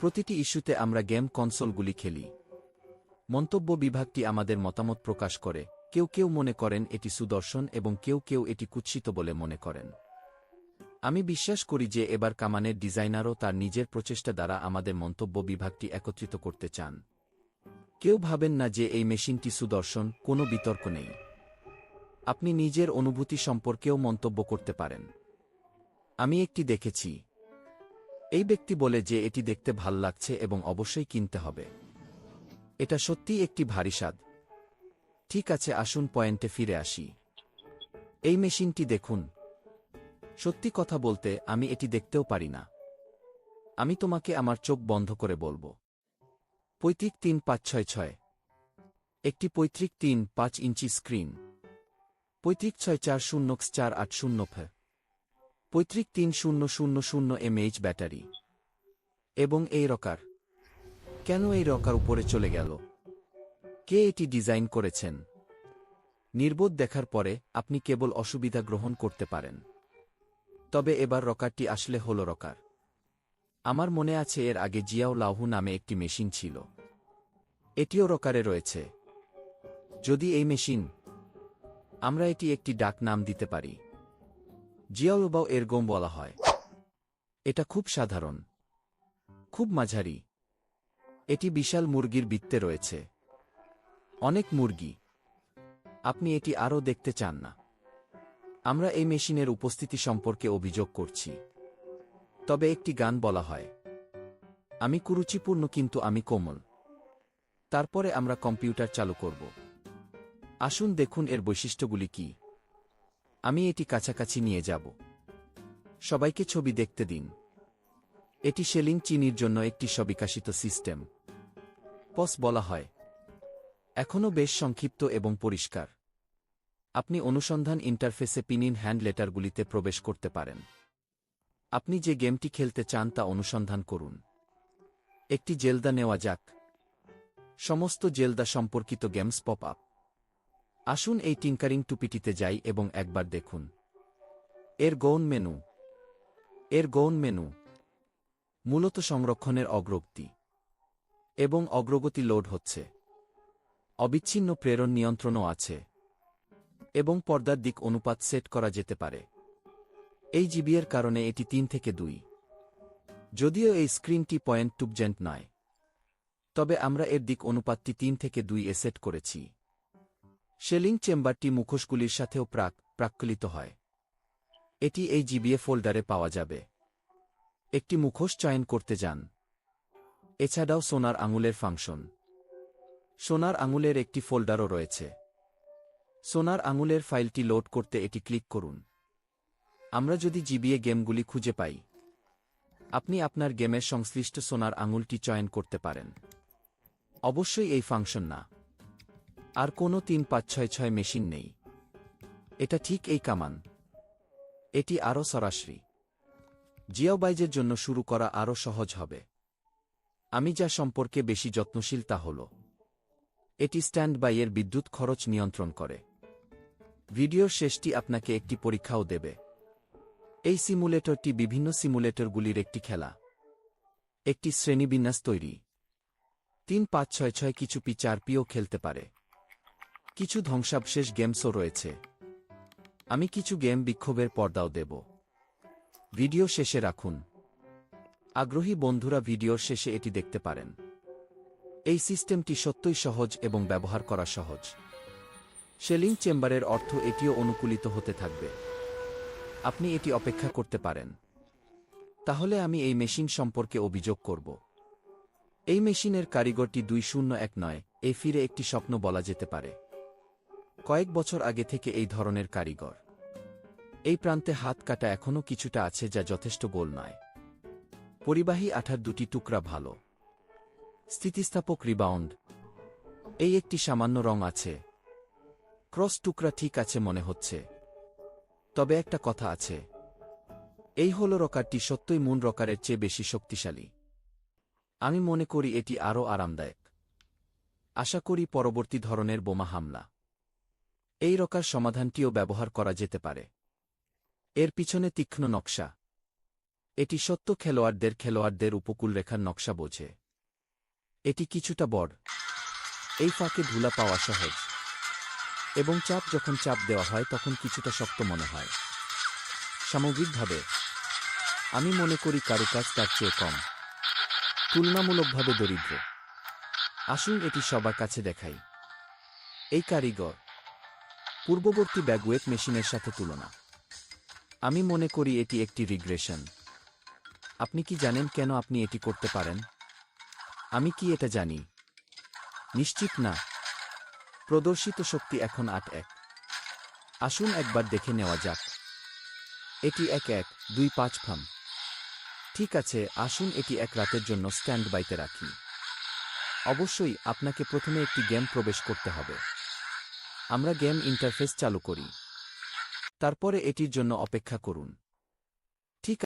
প্রতিটি ইস্যুতে আমরা গেম কনসোলগুলি খেলি। মন্তব্য বিভাগটি আমাদের মতামত প্রকাশ করে, কেউ কেউ মনে করেন এটি সুদর্শন এবং কেউ কেউ এটি কুৎসিত বলে মনে করেন। আমি বিশ্বাস করি যে এবার কামানের ডিজাইনারও তার নিজের প্রচেষ্টা দ্বারা আমাদের মন্তব্য বিভাগটি একত্রিত করতে চান। কেউ ভাবেন না যে এই মেশিনটি সুদর্শন, কোনো বিতর্ক নেই। আপনি নিজের অনুভূতি সম্পর্কেও মন্তব্য করতে পারেন। আমি একটি দেখেছি। এই ব্যক্তি বলে যে এটি দেখতে ভালো লাগছে এবং অবশ্যই কিনতে হবে। এটা সত্যিই একটি ভারী স্বাদ। ঠিক আছে, আসুন পয়েন্টে ফিরে আসি। এই মেশিনটি দেখুন। সত্যি কথা বলতে, আমি এটি দেখতেও পারি না। আমি তোমাকে আমার চোখ বন্ধ করে বলব। পৈতৃক তিন পাঁচ ছয় ছয়। একটি পৈতৃক তিন পাঁচ ইঞ্চি স্ক্রিন। পৈতৃক ছয় চার শূন্য চার আট শূন্য ফ পৈতৃক তিন শূন্য শূন্য শূন্য এমএইচ ব্যাটারি। এবং এই রকার। কেন এই রকার উপরে চলে গেল? কে এটি ডিজাইন করেছেন? নির্বোধ দেখার পরে আপনি কেবল অসুবিধা গ্রহণ করতে পারেন। তবে এবার রকারটি আসলে হল রকার। আমার মনে আছে এর আগে জিয়াও লাহু নামে একটি মেশিন ছিল। এটিও রকারে রয়েছে। যদি এই মেশিন, আমরা এটি একটি ডাক নাম দিতে পারি। জিয়াউবাও এর গোম বলা হয়। এটা খুব সাধারণ, খুব মাঝারি। এটি বিশাল মুরগির বৃত্তে রয়েছে। অনেক মুরগি। আপনি এটি আরও দেখতে চান না। আমরা এই মেশিনের উপস্থিতি সম্পর্কে অভিযোগ করছি। তবে একটি গান বলা হয়। আমি কুরুচিপূর্ণ কিন্তু আমি কোমল। তারপরে আমরা কম্পিউটার চালু করব। আসুন দেখুন এর বৈশিষ্ট্যগুলি কি। আমি এটি কাছাকাছি নিয়ে যাব। সবাইকে ছবি দেখতে দিন। এটি শেলিং চিনির জন্য একটি সবিকাশিত সিস্টেম। পস বলা হয়। এখনও বেশ সংক্ষিপ্ত এবং পরিষ্কার। আপনি অনুসন্ধান ইন্টারফেসে পিনিন হ্যান্ড লেটারগুলিতে প্রবেশ করতে পারেন। আপনি যে গেমটি খেলতে চান তা অনুসন্ধান করুন। একটি জেলদা নেওয়া যাক। সমস্ত জেলদা সম্পর্কিত গেমস পপ আপ। আসুন এই টিঙ্কারিং টুপিটিতে যাই এবং একবার দেখুন। এর গৌণ মেনু। এর গৌণ মেনু। মূলত সংরক্ষণের অগ্রগতি। এবং অগ্রগতি লোড হচ্ছে। অবিচ্ছিন্ন প্রেরণ নিয়ন্ত্রণও আছে। এবং পর্দার দিক অনুপাত সেট করা যেতে পারে। এই জিবিএর কারণে এটি তিন থেকে দুই। যদিও এই স্ক্রিনটি পয়েন্ট টুবজেন্ট নয়। তবে আমরা এর দিক অনুপাতটি তিন থেকে দুই এ সেট করেছি। শেলিং চেম্বারটি মুখোশগুলির সাথেও প্রাক প্রাক্কলিত হয়। এটি এই জিবিএ ফোল্ডারে পাওয়া যাবে। একটি মুখোশ চয়ন করতে যান। এছাড়াও সোনার আঙুলের ফাংশন। সোনার আঙুলের একটি ফোল্ডারও রয়েছে। সোনার আঙুলের ফাইলটি লোড করতে এটি ক্লিক করুন। আমরা যদি জিবিএ গেমগুলি খুঁজে পাই, আপনি আপনার গেমের সংশ্লিষ্ট সোনার আঙুলটি চয়ন করতে পারেন। অবশ্যই এই ফাংশন না। আর কোনো তিন পাঁচ ছয় ছয় মেশিন নেই। এটা ঠিক এই কামান। এটি আরও সরাসরি। জিওবাইজের জন্য শুরু করা আরও সহজ হবে। আমি যা সম্পর্কে বেশি যত্নশীল তা হল, এটি স্ট্যান্ড বাইয়ের বিদ্যুৎ খরচ নিয়ন্ত্রণ করে। ভিডিওর শেষটি আপনাকে একটি পরীক্ষাও দেবে। এই সিমুলেটরটি বিভিন্ন সিমুলেটরগুলির একটি খেলা। একটি শ্রেণীবিন্যাস তৈরি। তিন পাঁচ ছয় ছয় কিছু পি চার পিও খেলতে পারে। কিছু ধ্বংসাবশেষ গেমসও রয়েছে। আমি কিছু গেম বিক্ষোভের পর্দাও দেব। ভিডিও শেষে রাখুন। আগ্রহী বন্ধুরা ভিডিওর শেষে এটি দেখতে পারেন। এই সিস্টেমটি সত্যই সহজ এবং ব্যবহার করা সহজ। শেলিং চেম্বারের অর্থ এটিও অনুকূলিত হতে থাকবে। আপনি এটি অপেক্ষা করতে পারেন। তাহলে আমি এই মেশিন সম্পর্কে অভিযোগ করব। এই মেশিনের কারিগরটি দুই শূন্য এক নয়, এ ফিরে একটি স্বপ্ন বলা যেতে পারে। কয়েক বছর আগে থেকে এই ধরনের কারিগর। এই প্রান্তে হাত কাটা এখনও কিছুটা আছে যা যথেষ্ট গোল নয়। পরিবাহী আঠার দুটি টুকরা ভালো। স্থিতিস্থাপক রিবাউন্ড। এই একটি সামান্য রং আছে। ক্রস টুকরা ঠিক আছে মনে হচ্ছে। তবে একটা কথা আছে। এই হল রকারটি সত্যই মুন রকারের চেয়ে বেশি শক্তিশালী। আমি মনে করি এটি আরও আরামদায়ক। আশা করি পরবর্তী ধরনের বোমা হামলা। এই রকার সমাধানটিও ব্যবহার করা যেতে পারে। এর পিছনে তীক্ষ্ণ নকশা। এটি সত্য খেলোয়াড়দের খেলোয়াড়দের উপকূল রেখার নকশা বোঝে। এটি কিছুটা বড়। এই ফাঁকে ধুলা পাওয়া সহজ। এবং চাপ যখন চাপ দেওয়া হয়, তখন কিছুটা শক্ত মনে হয়। সামগ্রিকভাবে, আমি মনে করি কারুকাজ তার চেয়ে কম। তুলনামূলকভাবে দরিদ্র। আসুন এটি সবার কাছে দেখাই। এই কারিগর পূর্ববর্তী ব্যাগওয়েট মেশিনের সাথে তুলনা। আমি মনে করি এটি একটি রিগ্রেশন। আপনি কি জানেন কেন আপনি এটি করতে পারেন? আমি কি এটা জানি? নিশ্চিত না। প্রদর্শিত শক্তি এখন আট এক। আসুন একবার দেখে নেওয়া যাক। এটি এক এক, দুই পাঁচ ফাম ঠিক আছে, আসুন এটি এক রাতের জন্য স্ট্যান্ড বাইতে রাখি। অবশ্যই, আপনাকে প্রথমে একটি গেম প্রবেশ করতে হবে। আমরা গেম ইন্টারফেস চালু করি। তারপরে এটির জন্য অপেক্ষা করুন।